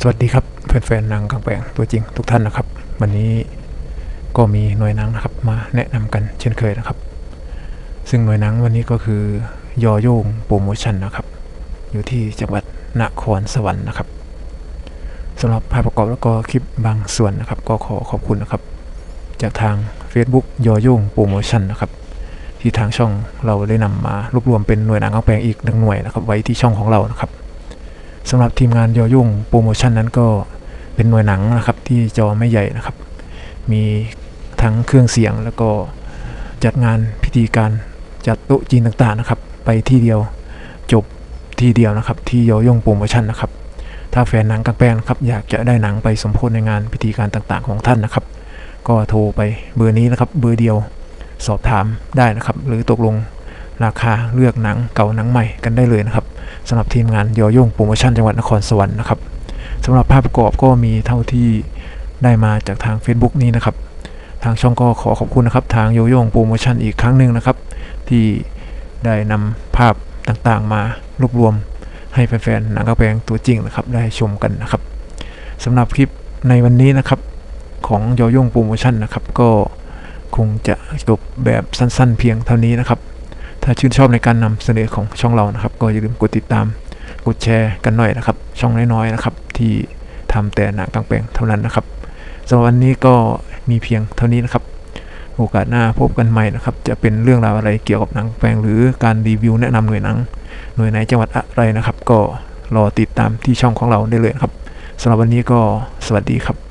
สวัสดีครับแฟนๆนางกางแปลงตัวจริงทุกท่านนะครับ วันนี้ก็มีหน่วยนังนะครับมาแนะนำกันเช่นเคยนะครับ ซึ่งหน่วยนังวันนี้ก็คือยอโยงโปรโมชั่นนะครับ อยู่ที่จังหวัดนครสวรรค์นะครับ สำหรับภาพประกอบแล้วก็คลิปบางส่วนนะครับ ก็ขอขอบคุณนะครับ จากทาง Facebook ยอโยงโปรโมชั่นนะครับ ที่ทางช่องเราได้นำมารวบรวมเป็นหน่วยหนังกางแปลงอีกหนึ่งหน่วยนะครับ ไว้ที่ช่องของเรานะครับสำหรับทีมงานยอยุ่งโปรโมชั่นนั้นก็เป็นหน่วยหนังนะครับ ที่จอไม่ใหญ่นะครับ มีทั้งเครื่องเสียงแล้วก็จัดงานพิธีการจัดโต๊ะจีนต่างๆนะครับ ไปที่เดียวจบที่เดียวนะครับ ที่ยอยุ่งโปรโมชั่นนะครับ ถ้าแฟนหนังกางแปลงครับอยากจะได้หนังไปสมโพธในงานพิธีการต่างๆ ของท่านนะครับ ก็โทรไปเบอร์นี้นะครับเบอร์เดียวสอบถามได้นะครับ หรือตกลงราคาเลือกหนังเก่าหนังใหม่กันได้เลยนะครับสำหรับทีมงานยอย่งโปรโมชั่นจังหวัดนครสวรรค์นะครับสำหรับภาพประกอบก็มีเท่าที่ได้มาจากทาง Facebook นี้นะครับ ทางช่องก็ขอขอบคุณนะครับ ทางโยโย่งโปรโมชั่นอีกครั้งหนึ่งนะครับ ที่ได้นำภาพต่างๆมารวบรวม ให้แฟนๆหนังกระแปงตัวจริงนะครับได้ชมกันนะครับสำหรับคลิปในวันนี้นะครับของโยโย่งโปรโมชั่นนะครับ ก็คงจะจบแบบสั้นๆ เพียงเท่านี้นะครับ ถ้าชื่นชอบในการนำเสนอของช่องเรานะครับ ก็อย่าลืมกดติดตามกดแชร์กันหน่อยนะครับ ช่องน้อยๆนะครับ ที่ทำแต่หนังกลางแปลงเท่านั้นนะครับสำหรับวันนี้ก็มีเพียงเท่านี้นะครับ โอกาสหน้าพบกันใหม่นะครับ จะเป็นเรื่องราวอะไรเกี่ยวกับหนังแปลงหรือการรีวิวแนะนำหน่วยหนัง หน่วยไหนจังหวัดอะไรนะครับ ก็รอติดตามที่ช่องของเราได้เลยครับสำหรับวันนี้ก็สวัสดีครับ